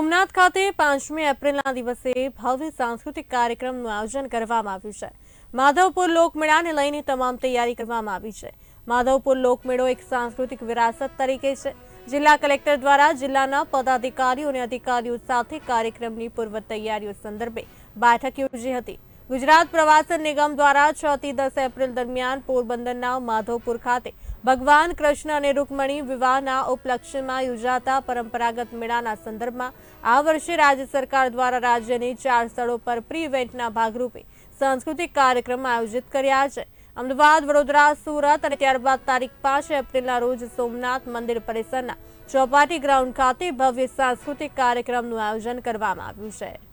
સોમનાથ ખાતે પાંચમી એપ્રિલના દિવસે ભવ્ય સાંસ્કૃતિક કાર્યક્રમનું આયોજન કરવામાં આવ્યું છે. માધવપુર લોકમેળાને લઈને તમામ તૈયારી કરવામાં આવી છે. માધવપુર લોકમેળો એક સાંસ્કૃતિક વિરાસત તરીકે છે. જિલ્લા કલેક્ટર દ્વારા જિલ્લાના પદાધિકારીઓ અને અધિકારીઓ સાથે કાર્યક્રમની પૂર્વ તૈયારીઓ સંદર્ભે બેઠક યોજી હતી. ગુજરાત પ્રવાસન નિગમ દ્વારા છ થી દસ એપ્રિલ દરમિયાન પોરબંદરના માધવપુર ખાતે ભગવાન કૃષ્ણ અને રૂકમણી વિવાહના ઉપલક્ષ્યમાં યોજાતા પરંપરાગત મેળાના સંદર્ભમાં આ વર્ષે રાજ્ય સરકાર દ્વારા રાજ્યની ચાર સ્થળો પર પ્રી ઇવેન્ટના ભાગરૂપે સાંસ્કૃતિક કાર્યક્રમ આયોજિત કર્યા છે. અમદાવાદ, વડોદરા, સુરત અને ત્યારબાદ તારીખ પાંચ એપ્રિલના રોજ સોમનાથ મંદિર પરિસરના ચોપાટી ગ્રાઉન્ડ ખાતે ભવ્ય સાંસ્કૃતિક કાર્યક્રમનું આયોજન કરવામાં આવ્યું છે.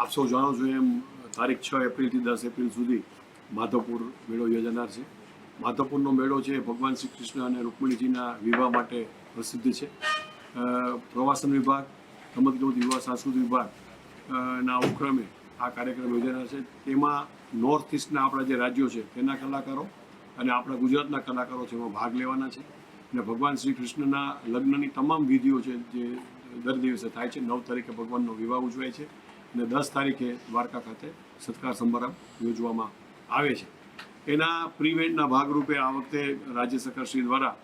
આપ સૌ જાણો છો એમ, તારીખ છ એપ્રિલથી દસ એપ્રિલ સુધી માધવપુર મેળો યોજાનાર છે. માધવપુરનો મેળો છે, ભગવાન શ્રી કૃષ્ણ અને રૂકમિણીજીના વિવાહ માટે પ્રસિદ્ધ છે. પ્રવાસન વિભાગ, રમતગમત યુવા સાંસ્કૃતિક વિભાગ ના ઉપક્રમે આ કાર્યક્રમ યોજાનાર છે. તેમાં નોર્થ ઇસ્ટના આપણા જે રાજ્યો છે, તેના કલાકારો અને આપણા ગુજરાતના કલાકારો છે, એમાં ભાગ લેવાના છે. અને ભગવાન શ્રી કૃષ્ણના લગ્નની તમામ વિધિઓ છે, જે દર દિવસે થાય છે. નવ તારીખે ભગવાનનો વિવાહ ઉજવાય છે. અને દસ તારીખે દ્વારકા ખાતે સત્કાર સમારંભ યોજવામાં આવે છે. એના પ્રિવેન્ટના ભાગરૂપે આ વખતે રાજ્ય સરકારશ્રી દ્વારા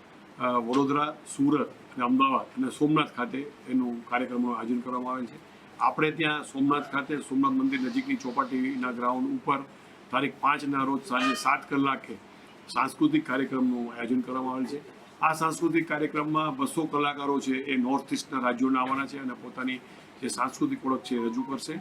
વડોદરા, સુરત અને અમદાવાદ અને સોમનાથ ખાતે એનું કાર્યક્રમનું આયોજન કરવામાં આવેલ છે. આપણે ત્યાં સોમનાથ ખાતે, સોમનાથ મંદિર નજીકની ચોપાટીના ગ્રાઉન્ડ ઉપર તારીખ પાંચના રોજ સાંજે સાત કલાકે સાંસ્કૃતિક કાર્યક્રમનું આયોજન કરવામાં આવેલ છે. આ સાંસ્કૃતિક કાર્યક્રમમાં બસો કલાકારો છે એ નોર્થ ઇસ્ટના રાજ્યોના આવવાના છે અને પોતાની જે સાંસ્કૃતિક ઓળખ છે રજૂ કરશે.